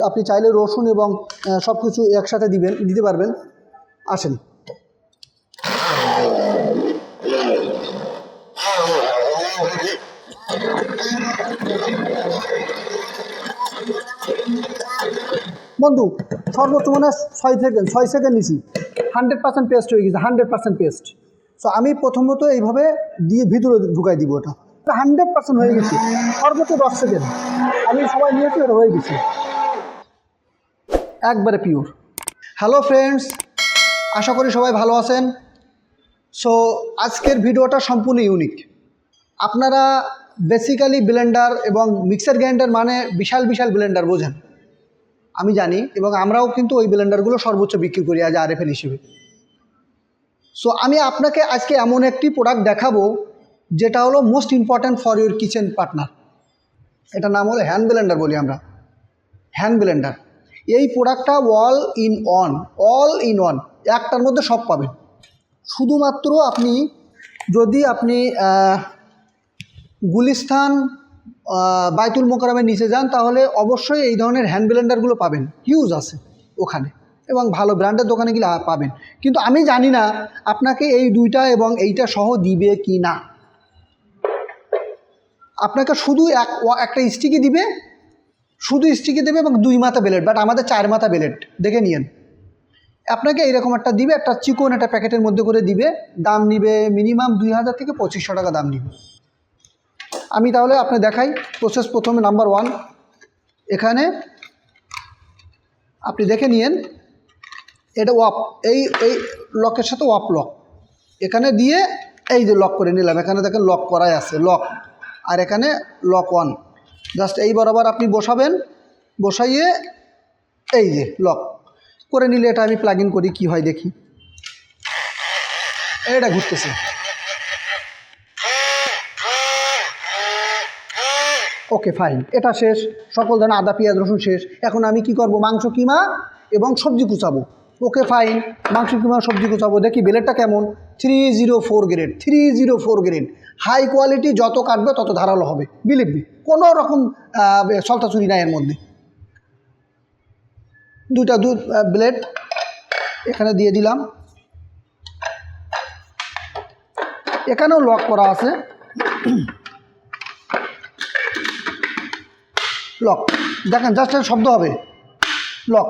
আপনি চাইলে রসুন এবং সব কিছু একসাথে দিবেন, দিতে পারবেন। আসেন। বন্ধু, সর্বোচ্চ মানে ছয় সেকেন্ড ছয় সেকেন্ড নিছি। হান্ড্রেড পার্সেন্ট পেস্ট হয়ে গেছে, হান্ড্রেড পার্সেন্ট পেস্ট সো আমি প্রথমত এইভাবে দিয়ে ভিতরে ঢুকাই দিব ওটা। হান্ড্রেড পার্সেন্ট হয়ে গেছে। সর্বোচ্চ দশ সেকেন্ড আমি সবাই ওটা হয়ে গেছে। একবারে পিওর হ্যালো ফ্রেন্ডস আশা করি সবাই ভালো আছেন। সো আজকের ভিডিওটা সম্পূর্ণ ইউনিক আপনারা বেসিক্যালি ব্লেন্ডার এবং মিক্সার গ্রাইন্ডার মানে বিশাল বিশাল ব্লেন্ডার বোঝেন। আমি জানি এবং আমরাও কিন্তু ওই ব্লেন্ডারগুলো সর্বোচ্চ বিক্রি করি আজ আর আরএফএল হিসেবে। সো আমি আপনাকে আজকে এমন একটি প্রোডাক্ট দেখাবো, যেটা হলো most important for your kitchen partner এটা নাম হলো হ্যান্ড ব্লেন্ডার বলি আমরা। হ্যান্ড ব্লেন্ডার এই প্রোডাক্টটা all in one all in one একটার মধ্যে সব পাবেন। শুধুমাত্র আপনি যদি আপনি আহ, বাইতুল মোকারমের নিচে যান তাহলে অবশ্যই এই ধরনের হ্যান্ড ব্লেন্ডারগুলো পাবেন। হিউজ আছে ওখানে এবং ভালো ব্র্যান্ডের দোকানে গেলে পাবেন। কিন্তু আমি জানি না আপনাকে এই দুইটা এবং এইটা সহ দিবে কি না। আপনাকে শুধু এক একটা স্টিকই দিবে শুধু স্টিকি দেবে এবং দুই মাথা বেলেট বাট আমাদের চার মাথা বেলেট। দেখে নিয়েন। আপনাকে এইরকম একটা দিবে, একটা চিকন, একটা প্যাকেটের মধ্যে করে দিবে। দাম নিবে মিনিমাম দুই হাজার থেকে পঁচিশশো টাকা দাম নিবে। আমি তাহলে আপনি দেখাই প্রসেস প্রথমে নাম্বার ওয়ান এখানে আপনি দেখে নিয়েন, এটা ওয়াপ, এই এই লকের সাথে ওয়াপ লক। এখানে দিয়ে এই যে লক করে নিলাম, এখানে দেখেন লক করাই আছে, লক। আর এখানে লক ওয়ান। জাস্ট এই বরাবর আপনি বসাবেন, বসাইয়ে এই যে লক। করে নিলে এটা আমি প্লাগ করি, কী হয় দেখি। এটা ঘুরতেছে। Okay, fine. এটা শেষ। সকল ধরনের আদা, পেঁয়াজ, রসুন শেষ। এখন আমি কি করব? মাংস, কিমা এবং সবজি কুচাবো। ওকে, ফাইন। মাংস, কিমা, সবজি কুচাবো। দেখি বেলেটটা কেমন? Three zero four grade three zero four grade high quality যত কাটবে তত ধারালো হবে। বিলিভ মি কোনো রকম সলতা চুরি নাই এর মধ্যে। দুইটা দু ব্লেড এখানে দিয়ে দিলাম। এখানেও লক করা আছে। লক দেখেন জাস্ট শব্দ হবে। লক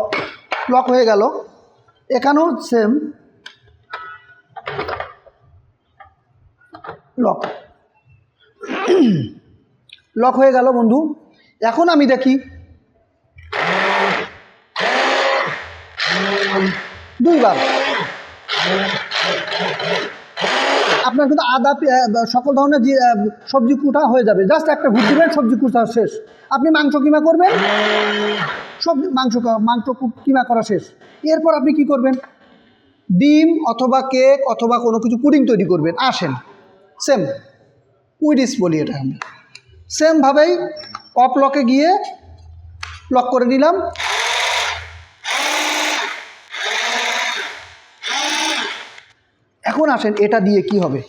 লক হয়ে গেল। এখানেও সেম লক লক হয়ে গেল, বন্ধু। এখন আমি দেখি। দুইবার। আপনার কিন্তু আদা সকল ধরনের সবজি কুটা হয়ে যাবে। জাস্ট একটা ঘুর দিবেন সবজি কুটা শেষ। আপনি মাংস কিমা করবেন? সবজি মাংস মাংস কিমা করা শেষ। এরপর আপনি কি করবেন? ডিম অথবা কেক অথবা কোনো কিছু পুডিং তৈরি করবেন। আসেন। সেম উইডিস বলি এটা আমি সেমভাবেই অফ লকে গিয়ে লক করে নিলাম। এখন আসেন এটা দিয়ে কি হবে?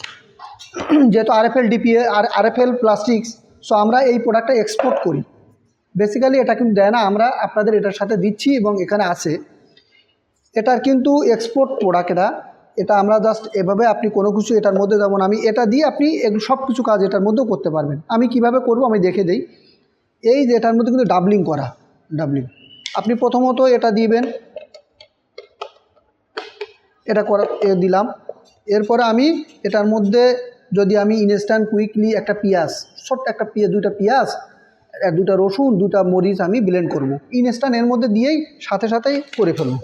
যেহেতু আরএফএল ডিপিএ আর আরএফএল প্লাস্টিক্স সো আমরা এই প্রোডাক্টটা এক্সপোর্ট করি। বেসিক্যালি এটা কিন্তু দেয় না, আমরা আপনাদের এটার সাথে দিচ্ছি এবং এখানে আছে। এটার কিন্তু এক্সপোর্ট প্রোডাক্ট এটা এটা আমরা জাস্ট এভাবে আপনি কোনো কিছু এটার মধ্যে যেমন আমি এটা দিয়ে আপনি সব কিছু কাজ এটার মধ্যেও করতে পারবেন। আমি কীভাবে করব আমি দেখে দেই। এই যে এটার মধ্যে কিন্তু ডাবলিং করা ডাবলিং আপনি প্রথমত এটা দিবেন। এটা করা দিলাম। এরপরে আমি এটার মধ্যে যদি আমি ইনস্ট্যান্ট কুইকলি একটা পেঁয়াজ, ছোট্ট একটা পেঁয়াজ, দুইটা পেঁয়াজ দুটা রসুন দুটা মরিচ আমি ব্লেন্ড করব। ইনস্ট্যান্ট এর মধ্যে দিয়েই সাথে সাথেই করে ফেলব।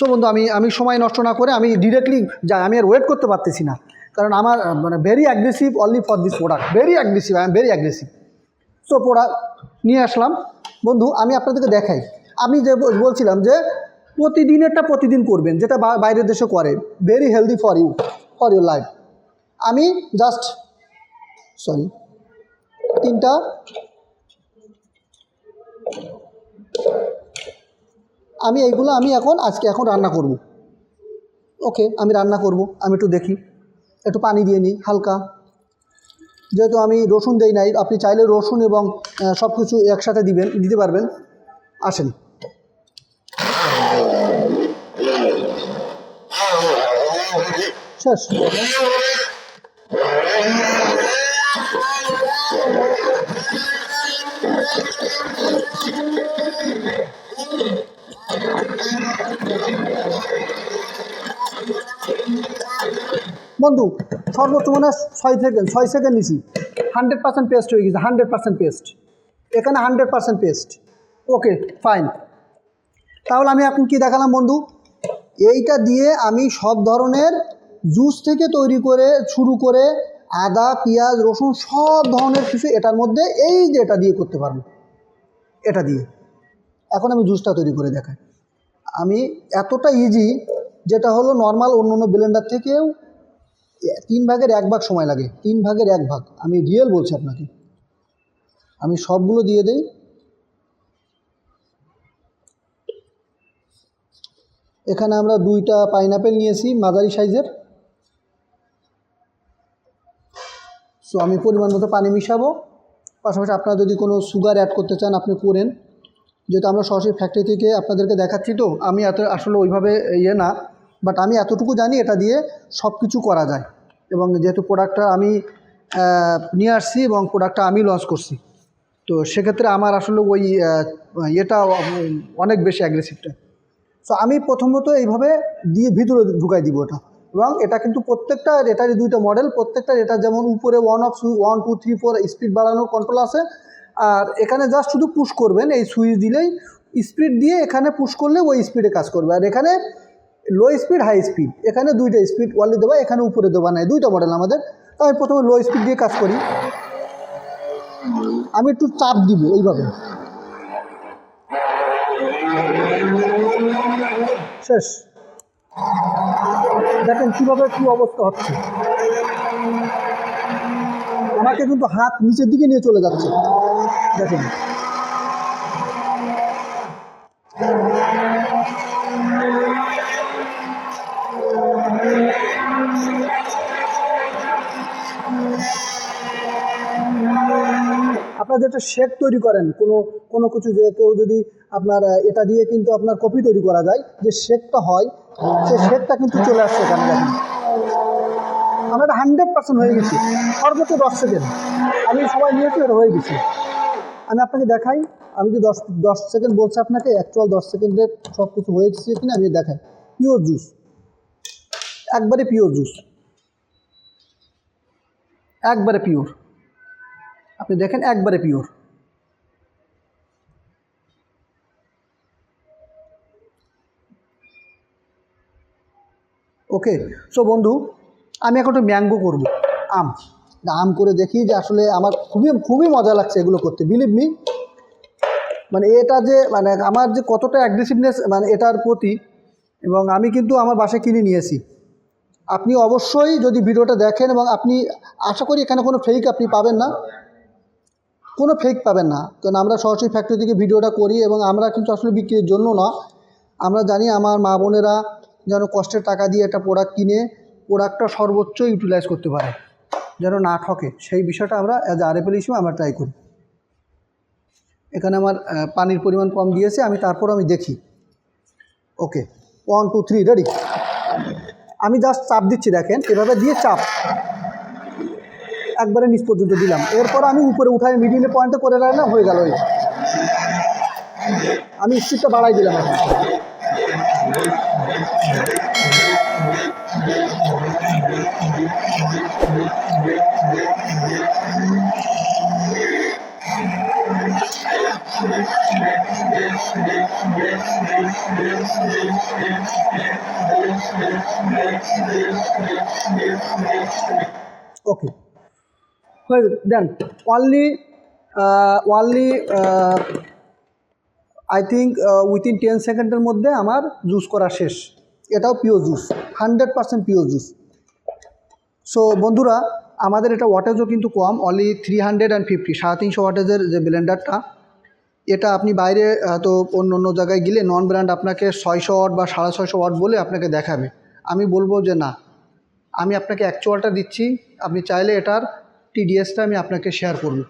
সো বন্ধু, আমি আমি সময় নষ্ট না করে আমি ডিরেক্টলি যাই, আমি আর ওয়েট করতে পারতেছি না। কারণ আমার মানে very aggressive only for this product very aggressive I am very aggressive so product নিয়ে আসলাম। বন্ধু, আমি আপনাদেরকে দেখাই। আমি যে বলছিলাম যে প্রতিদিনেরটা প্রতিদিন করবেন, যেটা বাইরের দেশে করে very healthy for you for your life আমি জাস্ট সরি তিনটা আমি এইগুলো আমি এখন, আজকে এখন রান্না করব। ওকে, আমি রান্না করব, আমি একটু দেখি। একটু পানি দিয়ে নিই, হালকা। যেহেতু আমি রসুন দেই নাই, আপনি চাইলে রসুন এবং সব কিছু একসাথে দিবেন, দিতে পারবেন। আসেন। শেষ। বন্ধু, সর্বোচ্চ মানে ছয় সেকেন্ড ছয় সেকেন্ড নিছি। হান্ড্রেড পার্সেন্ট পেস্ট হয়ে গেছে হান্ড্রেড পার্সেন্ট পেস্ট এখানে hundred percent paste okay fine তাহলে আমি এখন কি দেখালাম বন্ধু? এইটা দিয়ে আমি সব ধরনের জুস থেকে তৈরি করে, শুরু করে আদা, পেঁয়াজ, রসুন, সব ধরনের কিছু এটার মধ্যে এই যে এটা দিয়ে করতে পারব। এটা দিয়ে। এখন আমি জুসটা তৈরি করে দেখাই। আমি এতটা ইজি যেটা হলো নর্মাল অন্য অন্য ব্লেন্ডার থেকেও তিন ভাগের এক ভাগ সময় লাগে, তিন ভাগের এক ভাগ। আমি রিয়েল বলছি আপনাকে। আমি সবগুলো দিয়ে দেই। এখানে আমরা দুইটা পাইনাপেল নিয়েছি, মাঝারি সাইজের। সো আমি পরিমাণ মতো পানি মিশাবো। পাশাপাশি আপনারা যদি কোনো সুগার অ্যাড করতে চান, আপনি করেন। যেহেতু আমরা সরাসরি ফ্যাক্টরি থেকে আপনাদেরকে দেখাচ্ছি তো, আমি এত আসলে ওইভাবে ইয়ে না বাট আমি এতটুকু জানি এটা দিয়ে সব কিছু করা যায়। এবং যেহেতু প্রোডাক্টটা আমি নিয়ে আসছি এবং প্রোডাক্টটা আমি লঞ্চ করছি। তো সেক্ষেত্রে আমার আসলে ওই ইয়েটা অনেক বেশি অ্যাগ্রেসিভটা সো আমি প্রথমত এইভাবে দিয়ে ভিতরে ঢুকাই দিব ওটা এবং এটা কিন্তু প্রত্যেকটা এটারই দুইটা মডেল প্রত্যেকটা এটা যেমন উপরে one of one two three four speed বাড়ানোর কন্ট্রোল আছে আর এখানে জাস্ট শুধু পুশ করবেন, এই সুইচ দিলেই স্পিড দিয়ে এখানে পুশ করলে ওই স্পিডে কাজ করবে। আর এখানে লো স্পিড হাই স্পিড এখানে দুইটা স্পিড ওয়ালি দেবা, এখানে উপরে দেবা নাই দুইটা মডেল আমাদের। আমি প্রথমে লো স্পিড দিয়ে কাজ করি। আমি একটু চাপ দিব এইভাবে। শেষ। দেখেন কীভাবে কী অবস্থা হচ্ছে। আমাকে কিন্তু হাত নিচের দিকে নিয়ে চলে যাচ্ছে। দেখেন। আপনার যেটা শেক তৈরি করেন, কোনো কোনো কিছু যে কেউ যদি আপনার এটা দিয়ে কিন্তু আপনার কপি তৈরি করা যায়, যে শেকটা হয়, সেই শেকটা কিন্তু চলে আসছে এখানে, দেখেন। আমার হান্ড্রেড পার্সেন্ট হয়ে গেছি। সর্বোচ্চ দশ সেকেন্ড। আমি সময় নিয়েছি, এটা হয়ে গেছি। আমি আপনাকে দেখাই, আমি যে দশ দশ সেকেন্ড বলছি আপনাকে অ্যাকচুয়াল দশ সেকেন্ডে সব কিছু হয়ে গেছে কিনা আমি দেখাই। পিওর জুস একবারে পিওর জুস একবারে পিওর আপনি দেখেন, একবারে পিওর ওকে সো বন্ধু, আমি এখন একটু ম্যাঙ্গো করব, আম। আম করে দেখি যে আসলে আমার খুবই খুবই মজা লাগছে এগুলো করতে বিলিভ মি মানে এটা যে মানে আমার যে কতটা অ্যাগ্রেসিভনেস মানে এটার প্রতি, এবং আমি কিন্তু আমার বাসায় কিনে নিয়েছি। আপনি অবশ্যই যদি ভিডিওটা দেখেন এবং আপনি, আশা করি এখানে কোনো ফেক আপনি পাবেন না। কোনো ফেক পাবেন না। কারণ আমরা সরাসরি ফ্যাক্টরি থেকে ভিডিওটা করি এবং আমরা কিন্তু আসলে বিক্রির জন্য না। আমরা জানি আমার মা বোনেরা যেন কষ্টের টাকা দিয়ে একটা প্রোডাক্ট কিনে প্রোডাক্টটা সর্বোচ্চ ইউটিলাইজ করতে পারে। যেন না ঠকে। সেই বিষয়টা আমরা অ্যাজ আর আরএফএল হিসেবে আমরা ট্রাই করি। এখানে আমার পানির পরিমাণ কম দিয়েছে, আমি তারপর আমি দেখি। Okay one two three ready আমি জাস্ট চাপ দিচ্ছি, দেখেন, এভাবে দিয়ে চাপ। একবারে নিচ পর্যন্ত দিলাম। এরপর আমি উপরে উঠাই মিডিলে পয়েন্টে করে রাখলাম, হয়ে গেল ওই আমি স্পিডটা বাড়াই দিলাম এখন। Okay then only only I think within ten সেকেন্ডের মধ্যে আমার জুস করা শেষ। এটাও pure juice hundred percent pure juice so বন্ধুরা আমাদের এটা ওয়াটেজও কিন্তু কম only three hundred and fifty সাড়ে তিনশো ওয়াটেজের যে ব্লেন্ডারটা এটা আপনি বাইরে তো অন্য অন্য জায়গায় গেলে নন ব্র্যান্ড আপনাকে ছয়শো ওয়াট বা সাড়ে ছয়শো ওয়াট বলে আপনাকে দেখাবে। আমি বলব যে না, আমি আপনাকে অ্যাকচুয়ালটা দিচ্ছি, আপনি চাইলে এটার টিডিএসটা আমি আপনাকে শেয়ার করব।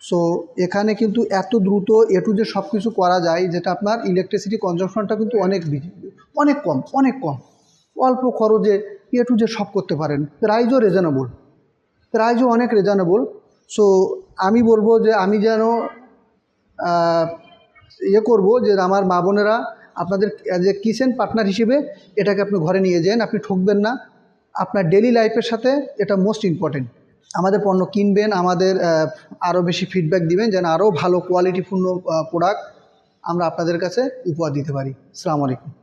সো এখানে কিন্তু এত দ্রুত এ টু যে সব কিছু করা যায়, যেটা আপনার ইলেকট্রিসিটি কনজামশনটা কিন্তু অনেক বেশি- অনেক কম অনেক কম। অল্প খরচে এ টু যে সব করতে পারেন প্রাইজও রিজনেবল প্রাইজও অনেক রিজনেবল সো আমি বলব যে আমি যেন ইয়ে করব যে আমার মা বোনেরা আপনাদের অ্যাজ এ কিচেন পার্টনার হিসেবে এটাকে আপনি ঘরে নিয়ে যান, আপনি ঠকবেন না। আপনার ডেলি লাইফের সাথে এটা মোস্ট ইম্পর্টেন্ট আমাদের পণ্য কিনবেন, আমাদের আরও বেশি ফিডব্যাক দিবেন যেন আরও ভালো কোয়ালিটিপূর্ণ প্রোডাক্ট আমরা আপনাদের কাছে উপহার দিতে পারি। আসসালামু আলাইকুম।